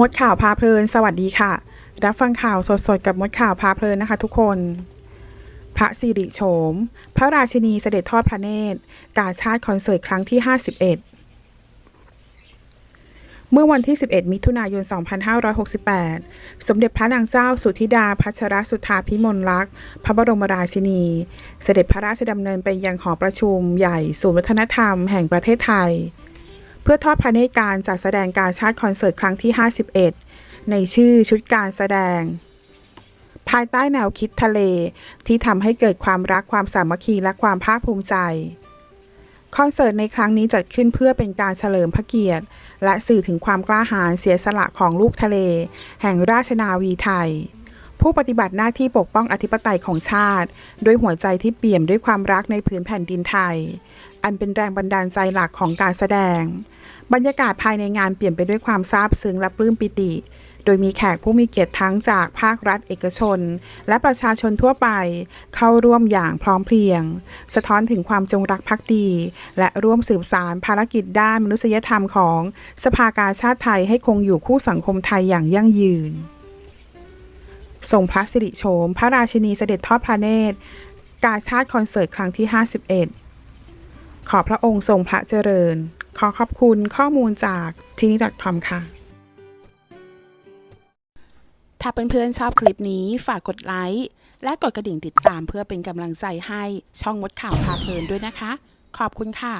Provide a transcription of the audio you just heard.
มดข่าวพาเพลิน สวัสดีค่ะ รับฟังข่าวสดๆ กับมดข่าวพาเพลินนะคะทุกคน พระสิริโฉม พระราชินีเสด็จทอดพระเนตร กาชาติคอนเสิร์ตครั้งที่ 51 เมื่อวันที่ 11 มิถุนายน 2568 สมเด็จพระนางเจ้าสุธิดาพัชรสุธาพิมลลักษณ์พระบรมราชินี เสด็จพระราชดำเนินไปยังหอประชุมใหญ่ศูนย์วัฒนธรรมแห่งประเทศไทย เพื่อทอดพระเนตรการจัดแสดงการชาติคอนเสิร์ตครั้งที่ 51 ในชื่อชุดการแสดง ภายใต้แนวคิดทะเลที่ทำให้เกิดความรักความสามัคคีและความภาคภูมิใจ คอนเสิร์ตในครั้งนี้จัดขึ้นเพื่อเป็นการเฉลิมพระเกียรติ และสื่อถึงความกล้าหาญเสียสละของลูกทะเล แห่งราชนาวีไทย ผู้ปฏิบัติหน้าที่ปกป้องอธิปไตยของชาติ ด้วยหัวใจที่เปี่ยมด้วยความรักในผืนแผ่นดินไทย อันเป็นแรงบันดาลใจหลักของการแสดง บรรยากาศภายในงานเปลี่ยนไปด้วยความซาบซึ้งและปลื้มปิติ โดยมีแขกผู้มีเกียรติทั้งจากภาครัฐเอกชน และประชาชนทั่วไปเข้าร่วมอย่างพร้อมเพรียง สะท้อนถึงความจงรักภักดี และร่วมสืบสารภารกิจด้านมนุษยธรรมของ สภากาชาติไทยให้คงอยู่คู่สังคมไทยอย่างยั่งยืน ทรงพระสิริโฉม พระราชินีเสด็จทอดพระเนตร กาชาติคอนเสิร์ตครั้งที่ 51 ขอพระองค์ทรงพระเจริญ ขอขอบคุณข้อมูลจากทีนี่ .com ค่ะ ถ้าเพื่อนๆชอบคลิปนี้ฝากกดไลค์ และกดกระดิ่งติดตามเพื่อเป็นกำลังใจให้ช่องมดข่าวพาเพลินด้วยนะคะ ขอบคุณค่ะ